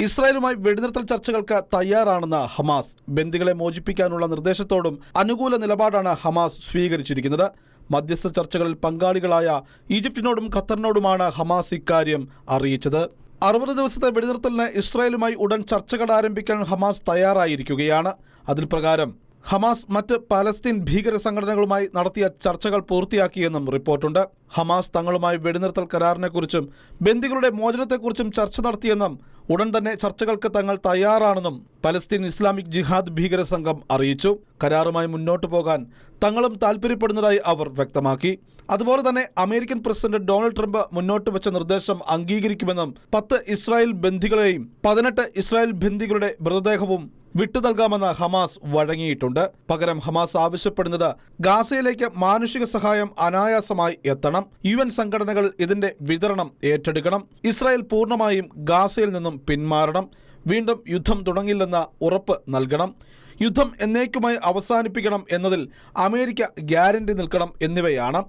ഇസ്രായേലുമായി വെടിനിർത്തൽ ചർച്ചകൾക്ക് തയ്യാറാണെന്ന് ഹമാസ്. ബന്ദികളെ മോചിപ്പിക്കാനുള്ള നിർദ്ദേശത്തോടും അനുകൂല നിലപാടാണ് ഹമാസ് സ്വീകരിച്ചിരിക്കുന്നത്. മധ്യസ്ഥ ചർച്ചകളിൽ പങ്കാളികളായ ഈജിപ്തിനോടും ഖത്തറിനോടുമാണ് ഹമാസ് ഇക്കാര്യം അറിയിച്ചത്. അറുപത് ദിവസത്തെ വെടിനിർത്തലിന് ഇസ്രായേലുമായി ഉടൻ ചർച്ചകൾ ആരംഭിക്കാൻ ഹമാസ് തയ്യാറായിരിക്കുകയാണ്. അതിൽ പ്രകാരം ഹമാസ് മറ്റ് പലസ്തീൻ ഭീകര സംഘടനകളുമായി നടത്തിയ ചർച്ചകൾ പൂർത്തിയാക്കിയെന്നും റിപ്പോർട്ടുണ്ട്. ഹമാസ് തങ്ങളുമായി വെടിനിർത്തൽ കരാറിനെക്കുറിച്ചും ബന്ദികളുടെ മോചനത്തെക്കുറിച്ചും ചർച്ച നടത്തിയെന്നും ഉടൻ തന്നെ ചർച്ചകൾക്ക് തങ്ങൾ തയ്യാറാണെന്നും പലസ്തീൻ ഇസ്ലാമിക് ജിഹാദ് ഭീകര സംഘം അറിയിച്ചു. കരാറുമായി മുന്നോട്ടു പോകാൻ തങ്ങളും താൽപ്പര്യപ്പെടുന്നതായി അവർ വ്യക്തമാക്കി. അതുപോലെ തന്നെ അമേരിക്കൻ പ്രസിഡന്റ് ഡൊണാൾഡ് ട്രംപ് മുന്നോട്ട് വെച്ച നിർദ്ദേശം അംഗീകരിക്കുമെന്നും പത്ത് ഇസ്രായേൽ ബന്ധികളെയും പതിനെട്ട് ഇസ്രായേൽ ബന്ധികളുടെ മൃതദേഹവും വിട്ടു നൽകാമെന്ന് ഹമാസ് വഴങ്ങിയിട്ടുണ്ട്. പകരം ഹമാസ് ആവശ്യപ്പെടുന്നത് ഗാസയിലേക്ക് മാനുഷിക സഹായം അനായാസമായി എത്തണം. യു എൻ സംഘടനകൾ ഇതിന്റെ വിതരണം ഏറ്റെടുക്കണം. ഇസ്രായേൽ പൂർണമായും ഗാസയിൽ നിന്നും പിന്മാറണം. വീണ്ടും യുദ്ധം തുടങ്ങില്ലെന്ന ഉറപ്പ് നൽകണം. യുദ്ധം എന്നേക്കുമായി അവസാനിപ്പിക്കണം എന്നതിൽ അമേരിക്ക ഗ്യാരണ്ടി നിൽക്കണം എന്നിവയാണ്.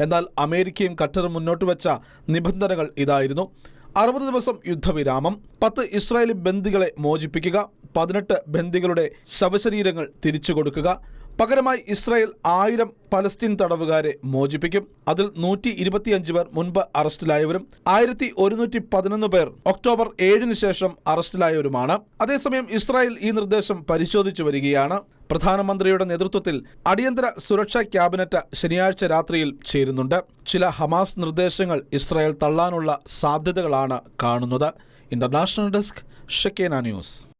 എന്നാൽ അമേരിക്കയും ഖട്ടറും മുന്നോട്ട് വെച്ച നിബന്ധനകൾ ഇതായിരുന്നു. അറുപത് ദിവസം യുദ്ധവിരാമം പത്ത് ഇസ്രായേലി ബന്ദികളെ മോചിപ്പിക്കുക പതിനെട്ട് ബന്ദികളുടെ ശവശരീരങ്ങൾ തിരിച്ചു കൊടുക്കുക പകരമായി ഇസ്രായേൽ ആയിരം പലസ്തീൻ തടവുകാരെ മോചിപ്പിക്കും. അതിൽ നൂറ്റി ഇരുപത്തിയഞ്ച് പേർ മുൻപ് അറസ്റ്റിലായവരും ആയിരത്തി ഒരുന്നൂറ്റി പതിനൊന്ന് പേർ ഒക്ടോബർ ഏഴിന് ശേഷം അറസ്റ്റിലായവരുമാണ്. അതേസമയം ഇസ്രായേൽ ഈ നിർദ്ദേശം പരിശോധിച്ചു വരികയാണ്. പ്രധാനമന്ത്രിയുടെ നേതൃത്വത്തിൽ അടിയന്തര സുരക്ഷാ ക്യാബിനറ്റ് ശനിയാഴ്ച രാത്രിയിൽ ചേരുന്നുണ്ട്. ചില ഹമാസ് നിർദ്ദേശങ്ങൾ ഇസ്രായേൽ തള്ളാനുള്ള സാധ്യതകളാണ് കാണുന്നത്. ഇന്റർനാഷണൽ ഡെസ്ക് ഷെക്കേന ന്യൂസ്.